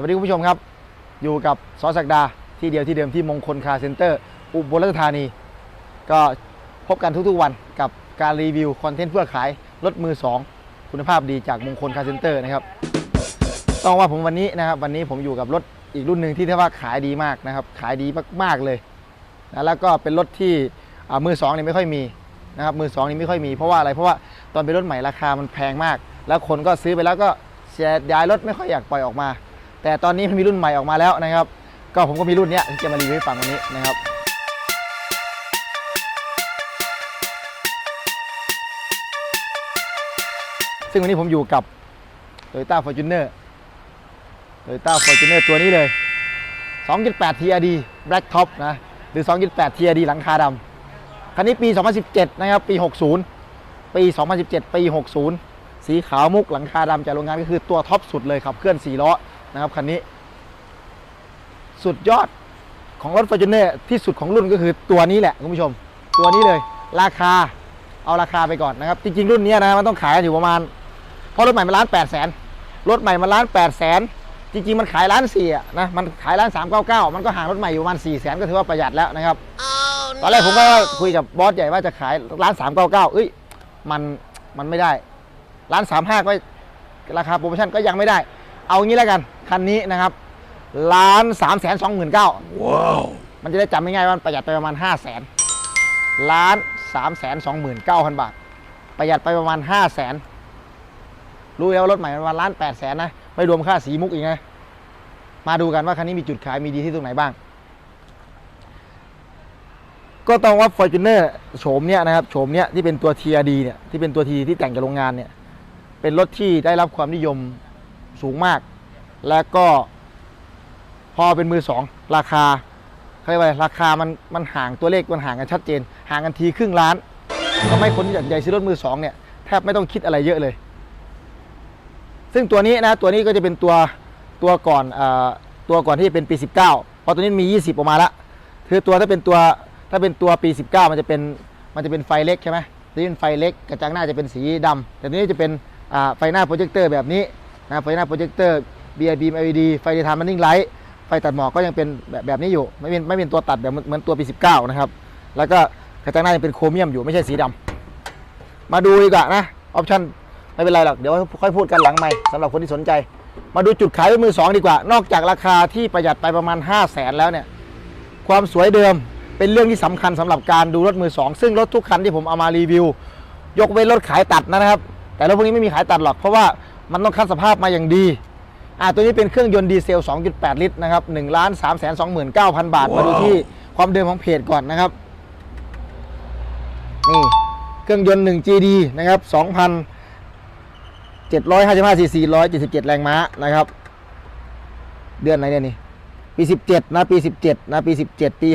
วัสดีคุณผู้ชมครับ อยู่กับซอสักดาที่เดียวที่เดิมที่มงคลคาร์เซ็นเตอร์ อุบลราชธานี ก็พบกันทุกๆวันกับการรีวิวคอนเทนต์เพื่อขายรถมือ 2 คุณภาพดีจากมงคลคาร์เซ็นเตอร์นะครับต้องว่าผมวันนี้นะครับ วันนี้ผมอยู่กับรถอีกรุ่นหนึ่งที่เรียกว่าขายดีมากนะครับ ขายดีมากๆเลยนะแล้วก็เป็นรถที่มือสองเนี่ยไม่ค่อยมีนะครับมือสองนี่ไม่ค่อยมีเพราะว่าอะไรเพราะว่าตอนเป็นรถใหม่ราคามันแพงมาก แล้วคนก็ซื้อไปแล้วก็เสียดายรถไม่ค่อยอยากปล่อยออกมา แต่ตอนนี้มันมีรุ่นใหม่ออกมาแล้วนะครับ ก็ผมก็มีรุ่นเนี้ยที่จะมารีวิวให้ฟังวันนี้นะครับซึ่งวันนี้ผมอยู่กับ Toyota Fortuner Toyota Fortuner ตัวนี้เลย 2.8 TRD Black Top นะ หรือ 2.8 TRD หลังคาดำ คันนี้ปี 2017 นะครับ ปี 60 ปี 2017 ปี 60 สีขาวมุกหลังคาดำจากโรงงานก็คือตัวท็อปสุดเลยขับเคลื่อน 4 ล้อ นะครับคันนี้ สุดยอดของรถ Fortuner ที่สุดของรุ่นก็คือตัวนี้แหละคุณผู้ชม ตัวนี้เลย ราคาเอาราคาไปก่อนนะครับ จริงๆ รุ่นนี้นะมันต้องขายกันอยู่ประมาณเพราะรถใหม่มันล้านแปดแสนรถใหม่มันล้านแปดแสนจริงๆ มันขายล้านสี่อะนะมันขายล้านสามเก้าเก้ามันก็ห่างรถใหม่อยู่ประมาณสี่แสนก็ถือว่าประหยัดแล้วนะครับตอนแรกผมก็คุยกับบอสใหญ่ว่าจะขายล้านสามเก้าเก้าเอ้ยมันมันไม่ได้ล้านสามห้าก็ราคาโปรโมชั่นก็ยังไม่ได้ เอางี้แล้วกันคันนี้นะครับล้านสามแสนสองหมื่นเก้าว้าวมันจะได้จำง่ายๆว่ามันประหยัดไปประมาณห้าแสนล้านสามแสนสองหมื่นเก้าพันบาท ประหยัดไปประมาณห้าแสนรู้แล้วารถใหม่มันประมาณล้านแปดแสนนะไม่รวมค่าสีมุกอีกนะมาดูกันว่าคันนี้มีจุดขายมีดีที่ตรงไหนบ้าง ก็ต้องว่า Fortuner โฉมเนี้ยนะครับโฉมเนี้ยที่เป็นตัว TRD เนี่ยที่เป็นตัว T ที่แต่งจากโรงงานเนี่ยเป็นรถที่ได้รับความนิยม สูงมาก และก็ พอเป็นมือสองราคาเขาเรียกว่าอะราคามันมันห่างตัวเลขมันห่างกันชัดเจน ห่างกันทีครึ่งล้านทำให้คนที่อยากใหญ่ซื้อรถมือสองเนี่ยแทบไม่ต้องคิดอะไรเยอะเลย ซึ่งตัวนี้นะตัวนี้ก็จะเป็นตัวตัวก่อนอตัวก่อนที่จะเป็นปี 19 เพราะตัวนี้มี 20 ออกมาละคือตัวถ้าเป็นตัวถ้าเป็นตัวปี 19 มันจะเป็นมันจะเป็นไฟเล็กใช่ไหมตัวนี้เป็นไฟเล็กกระจังหน้าจะเป็นสีดำแต่ตัวนี้จะเป็นไฟหน้าโปรเจคเตอร์แบบนี้ นะไฟหน้าโปรเจคเตอร์ BIB LED ไฟเดย์ไทม์มันนิ่งไลท์ไฟตัดหมอกก็ยังเป็นแบบแบบนี้อยู่ ไม่เป็นไม่เป็นตัวตัดแบบเหมือนตัวปี 19 นะครับ แล้วก็กระจังหน้ายังเป็นโครเมียมอยู่ไม่ใช่สีดำมาดูดีกว่านะออปชั่นไม่เป็นไรหรอก เดี๋ยวค่อยพูดกันหลังไม่สำหรับคนที่สนใจ มาดูจุดขายรถมือสองดีกว่า นอกจากราคาที่ประหยัดไปประมาณ 5 0 0แสนแล้วเนี่ยความสวยเดิมเป็นเรื่องที่สำคัญสำหรับการดูรถมือสองซึ่งรถทุกคันที่ผมเอามารีวิว ยกเว้นรถขายตัดนะครับ แต่รถพวกนี้ไม่มีขายตัดหรอกเพราะว่า มันต้องคัดสภาพมาอย่างดีอ่าตัวนี้เป็นเครื่องยนต์ดีเซล 2.8 ลิตรนะครับ1ล้าน3 2 9 0 0 0 บาท มาดูที่ความเดิมของเพจก่อนนะครับ นี่เครื่องยนต์ 1 GD นะครับ2,000 755ซีซี177 แรงม้านะครับ เดือนไหนเนี่ยนี่ปี 17 นะ ปี 17 นะ ปี 17 ปี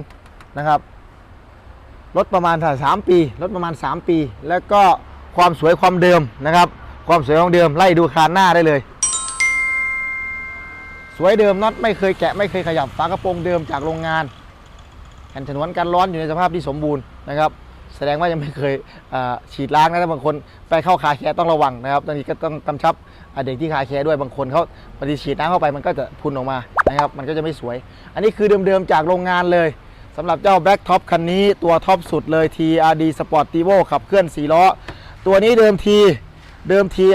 60 นะครับรถประมาณถ่าย3ปีรถประมาณ 3 ปี แล้วก็ความสวยความเดิมนะครับ ความสวยของเดิมไล่ดูคานหน้าได้เลย สวยเดิมน็อตไม่เคยแกะไม่เคยขยับฝากระโปรงเดิมจากโรงงานแผ่นฉนวนกันร้อนอยู่ในสภาพที่สมบูรณ์นะครับ แสดงว่ายังไม่เคยฉีดล้างนะถ้าบางคนไปเข้าคาแคร์ต้องระวังนะครับตอนนี้ก็ต้องกำชับเด็กที่คาแคร์ด้วยบางคนเขาพอดีฉีดน้ำเข้าไปมันก็จะพุนออกมานะครับ มันก็จะไม่สวย อันนี้คือเดิมๆจากโรงงานเลยสำหรับเจ้า Black Top คันนี้ตัวท็อปสุดเลย TRD Sportivo ขับเคลื่อน4ล้อ ตัวนี้เดิมที เดิมที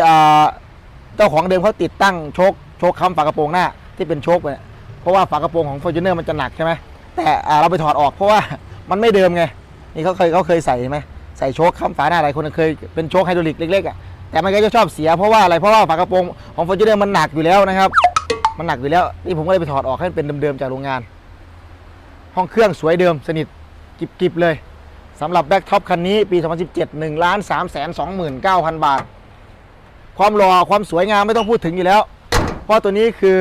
เจ้าของเดิมเขาติดตั้งโชคโชคค้ำฝากระโปรงหน้าที่เป็นโชคเนี่ยเพราะว่าฝากระโปรงของ Fortuner มันจะหนักใช่ไหมแต่เราไปถอดออกเพราะว่ามันไม่เดิมไงนี่เขาเคยเขาเคยใส่ไหมใส่โชคค้ำฝาหน้าอะไรคนเคยเป็นโชคไฮดรอลิกเล็กๆอะแต่มันก็จะชอบเสียเพราะว่าอะไรเพราะว่าฝากระโปรงของฟอร์จูเนอร์มันหนักอยู่แล้วนะครับ มันหนักอยู่แล้วนี่ผมก็เลยไปถอดออกให้เป็นเดิมๆจากโรงงาน ห้องเครื่องสวยเดิมสนิทกิบๆเลยสำหรับแบ็คท็อปคันนี้ปี 2017 1ล้าน3 2 9 0 0 0 บาท ความหล่อความสวยงามไม่ต้องพูดถึงอยู่แล้ว เพราะตัวนี้คือ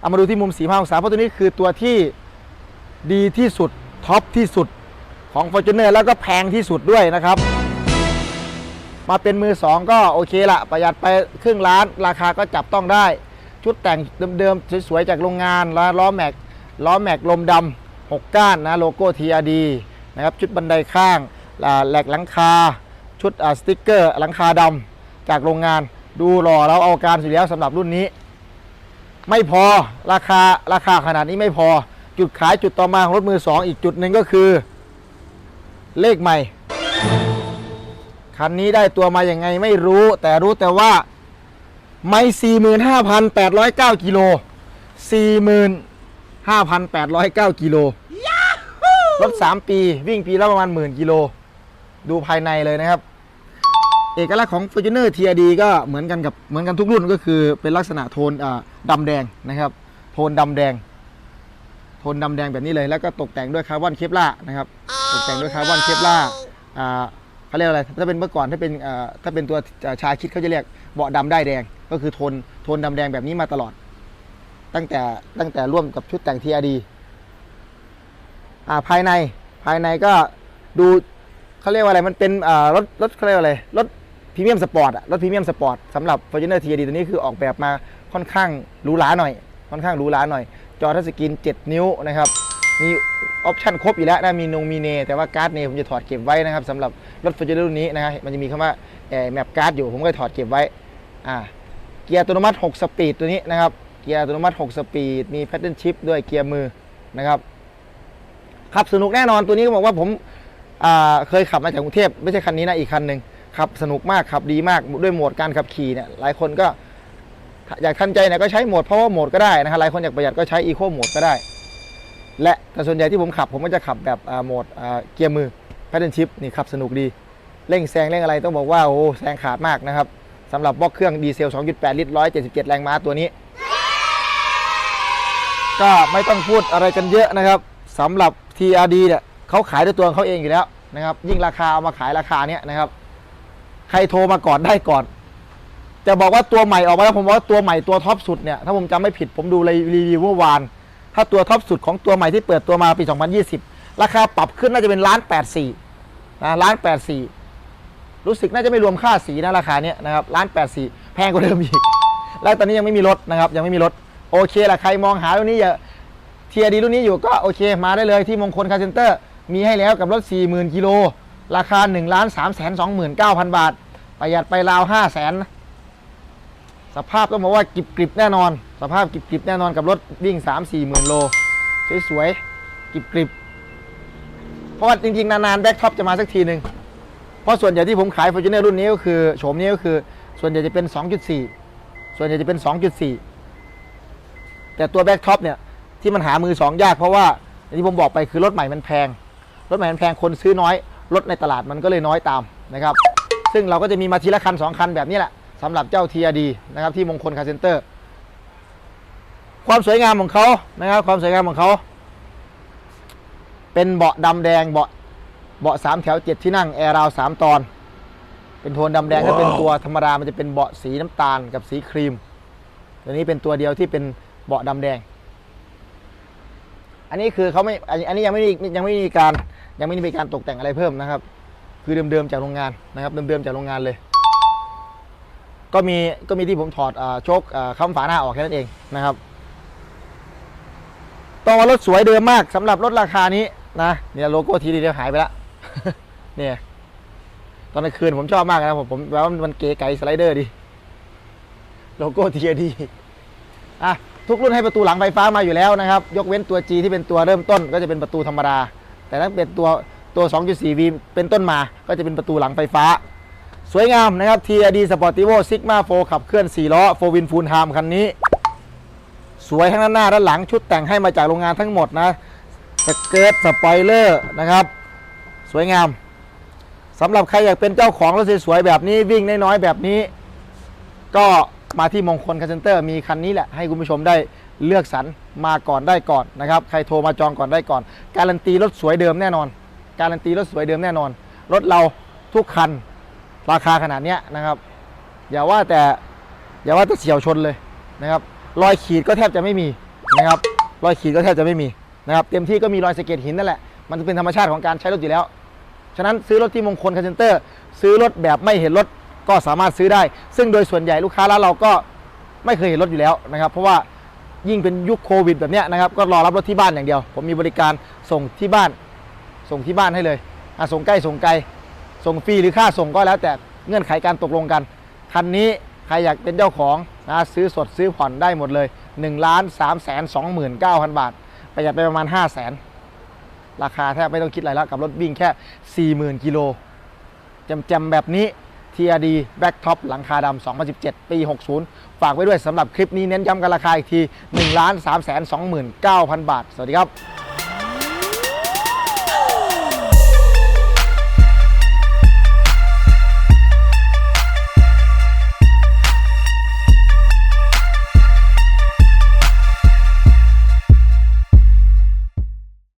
เอามาดูที่มุมสี5องศาเพราะตัวนี้คือตัวที่ดีที่สุดท็อปที่สุดของ Fortuner แล้วก็แพงที่สุดด้วยนะครับ มาเป็นมือ 2 ก็โอเคละประหยัดไปครึ่งล้าน ราคาก็จับต้องได้ ชุดแต่งเดิมๆ สวยๆ จากโรงงานล้วล้อแม็กล้อแม็กลมดำ6ก้านนะโลโก้ TRD นะครับชุดบันไดข้างอ่าแหลกหลังคา ชุดอ่าสติ๊กเกอร์หลังคาดำจากโรงงาน ดูหล่อแล้วเอาการสุดแล้วสำหรับรุ่นนี้ ไม่พอราคาราคาขนาดนี้ไม่พอจุดขายจุดต่อมาของรถมือสองอีกจุดหนึ่งก็คือ เลขใหม่ คันนี้ได้ตัวมาอย่างไงไม่รู้ แต่รู้แต่ว่าไม่ 45,809กิโล45,809กิโลรถ 3 ปีวิ่งปีละประมาณหมื่นกิโล ดูภายในเลยนะครับ เอกลักษณ์ของ Fortuner TRD ก็เหมือนกันกับเหมือนกันทุกรุ่นก็คือเป็นลักษณะโทนอ่าดำแดงนะครับ โทนดำแดง โทนดำแดงแบบนี้เลย แล้วก็ตกแต่งด้วยคาร์บอนเคปลาร์นะครับ ตกแต่งด้วยคาร์บอนเคปลาร์อ่าเขาเรียกอะไร ถ้าเป็นเมื่อก่อนถ้าเป็นอ่าถ้าเป็นตัวอ่าชาคิดเขาจะเรียกเบาะดำได้ายแดง ก็คือโทนโทนดำแดงแบบนี้มาตลอด ตั้งแต่ตั้งแต่ร่วมกับชุดแต่ง TRD อ่าภายในภายในก็ดูเขาเรียกว่าอะไรมันเป็นอ่ารถรถเขาเรียกว่าอะไรรถ พรีเมียมสปอร์ตอะรถพรีเมียมสปอร์ตสำหรับ Fortuner TRD ตัวนี้คือออกแบบมาค่อนข้างหรูหราหน่อย ค่อนข้างหรูหราหน่อย จอทัชสกรีน 7 นิ้วนะครับมีออปชั่นครบอยู่แล้วนะมีนงมีเน แต่ว่าการ์ดเนผมจะถอดเก็บไว้นะครับสำหรับรถ Fortuner รุ่นนี้นะฮะมันจะมีคำว่าแมปการ์ดอยู่ผมก็ถอดเก็บไว้อ่าเกียร์อัตโนมัติ 6 สปีดตัวนี้นะครับเกียร์อัตโนมัติ 6 สปีด มีแพ t เทิร์นชิพด้วยเกียร์มือนะครับขับสนุกแน่นอนตัวนี้ก็บอกว่าผมอ่าเคยขับมาจากกรุงเทพไม่ใช่คันนี้นะอีกคันหนึ่ง ขับสนุกมากขับดีมากด้วยโหมดการขับขี่เนี่ยหลายคนก็อยากทันใจเนี่ยก็ใช้โหมด power mode ก็ได้นะฮะหลายคนอยากประหยัดก็ใช้ eco mode ก็ได้ และแต่ส่วนใหญ่ที่ผมขับผมก็จะขับแบบโหมดเกียร์มือ pattern shift นี่ขับสนุกดีเร่งแซงเร่งอะไรต้องบอกว่าโอ้แซงขาดมากนะครับสำหรับบล็อกเครื่องดีเซล 2.8 ลิตร 177 แรงม้าตัวนี้ ก็ไม่ต้องพูดอะไรกันเยอะนะครับสำหรับ TRD เนี่ยเขาขายด้วยตัวของเขาเองอยู่แล้วนะครับ ยิ่งราคาเอามาขายราคาเนี้ยนะครับ ใครโทรมาก่อนได้ก่อน จะบอกว่าตัวใหม่ออกมาแล้วผมว่าตัวใหม่ตัวท็อปสุดเนี่ยถ้าผมจำไม่ผิดผมดูรีวิวเมื่อวาน ถ้าตัวท็อปสุดของตัวใหม่ที่เปิดตัวมาปี 2020 ราคาปรับขึ้นน่าจะเป็นล้านแปดสี่นะล้านแปดสี่รู้สึกน่าจะไม่รวมค่าสีนะราคาเนี้ยนะครับล้านแปดสี่แพงกว่าเดิมอีก แล้วตอนนี้ยังไม่มีรถนะครับ ยังไม่มีรถโอเคแหละใครมองหารุ่นนี้อย่าเทียดีรุ่นนี้อยู่ก็โอเค มาได้เลยที่มงคลคาร์เซนเตอร์มีให้แล้วกับรถ 40,000กิโล ราคา1ล้าน3แสน29,000บาท ประหยัดไปราว5แสนสภาพต้องบอกว่ากิบกริบแน่นอน สภาพกิบกริบแน่นอนกับรถวิ่ง3 4หมื่นโล สวยๆกริบกริบเพราะว่าจริงๆ นานๆ แบ็คท็อปจะมาสักทีหนึ่งเพราะส่วนใหญ่ที่ผมขาย f o r t u n e r รุ่นนี้ก็คือโฉมนี้ก็คือส่วนใหญ่จะเป็น 2.4 ส่วนใหญ่จะเป็น 2.4 แต่ตัวแบ็คท็อปเนี่ยที่มันหามือสองยากเพราะว่าอย่างที่ผมบอกไปคือรถใหม่มันแพง รถใหม่มันแพงคนซื้อน้อย รถในตลาดมันก็เลยน้อยตามนะครับ ซึ่งเราก็จะมีมาทีละคัน 2 คันแบบนี้แหละสำหรับเจ้า TRD นะครับที่มงคลคาร์เซนเตอร์ ความสวยงามของเขานะครับความสวยงามของเขาเป็นเบาะดำแดงเบาะเบาะสามแถวเจ็ดที่นั่งแอร์ราวสามตอน เป็นโทนดำแดงถ้าเป็นตัวธรรมดามันจะเป็นเบาะสีน้ำตาลกับสีครีม ตัวนี้เป็นตัวเดียวที่เป็นเบาะดำแดง อันนี้คือเขาไม่อันนี้อันนี้ยังไม่มียังไม่มีการ ยังไม่มีการตกแต่งอะไรเพิ่มนะครับ คือเดิมๆจากโรงงานนะครับเดิมๆจากโรงงานเลย ก็มีก็มีที่ผมถอดอโชคอ่าค้ำฝาหน้าออกแค่นั้นเองนะครับต้องว่ารถสวยเดิมมากสำหรับรถราคานี้นะเนี่ยโลโก้ทีดีเดียวหายไปละเนี่ยตอนกลางคืนผมชอบมากนะผมผมว่ามันเก๋ไก๋สไลเดอร์ดีโลโก้ทีดีอะทุกรุ่นให้ประตูหลังไฟฟ้ามาอยู่แล้วนะครับ ยกเว้นตัว G ที่เป็นตัวเริ่มต้นก็จะเป็นประตูธรรมดา แต่ถ้าเป็นตัวตัว 2.4V เป็นต้นมาก็จะเป็นประตูหลังไฟฟ้า สวยงามนะครับ TRD Sportivo Sigma 4 ขับเคลื่อน 4 ล้อ4วินฟูลไทม์คันนี้ สวยทั้งด้านหน้าด้านหลังชุดแต่งให้มาจากโรงงานทั้งหมดนะสเกิร์ตสปอยเลอร์นะครับ สวยงามสำหรับใครอยากเป็นเจ้าของรถสวยๆแบบนี้วิ่งน้อยๆแบบนี้ ก็มาที่มงคลคาร์เซนเตอร์มีคันนี้แหละให้คุณผู้ชมได้ เลือกสรรมาก่อนได้ก่อนนะครับ ใครโทรมาจองก่อนได้ก่อน การันตีรถสวยเดิมแน่นอน การันตีรถสวยเดิมแน่นอน รถเราทุกคันราคาขนาดเนี้ยนะครับ อย่าว่าแต่อย่าว่าแต่เฉียวชนเลยนะครับ รอยขีดก็แทบจะไม่มีนะครับ รอยขีดก็แทบจะไม่มีนะครับ เต็มที่ก็มีรอยสะเก็ดหินนั่นแหละ มันเป็นธรรมชาติของการใช้รถอยู่แล้ว ฉะนั้นซื้อรถที่มงคลคาร์เซนเตอร์ ซื้อรถแบบไม่เห็นรถก็สามารถซื้อได้ ซึ่งโดยส่วนใหญ่ลูกค้าร้านเราก็ไม่เคยเห็นรถอยู่แล้วนะครับ เพราะว่า ยิ่งเป็นยุคโควิดแบบนี้นะครับก็รอรับรถที่บ้านอย่างเดียว ผมมีบริการส่งที่บ้าน ส่งที่บ้านให้เลยอะส่งใกล้ส่งไกล ส่งฟรีหรือค่าส่งก็แล้วแต่เงื่อนไขการตกลงกัน คันนี้ใครอยากเป็นเจ้าของนะซื้อสดซื้อผ่อนได้หมดเลย1ล้าน3แสน29,000บาท ประหยัดไปประมาณ 5 0 0แสนราคาแทบไม่ต้องคิดอะไรแล้วกับรถวิ่งแค่ 40,000กิโลแจมๆแบบนี้ TRD Back Top หลังคาดำ 2017 ปี 60 ฝากไว้ด้วยสำหรับคลิปนี้เน้นย้ำกันราคาอีกที 1 3 29,000 บาท สวัสดีครับ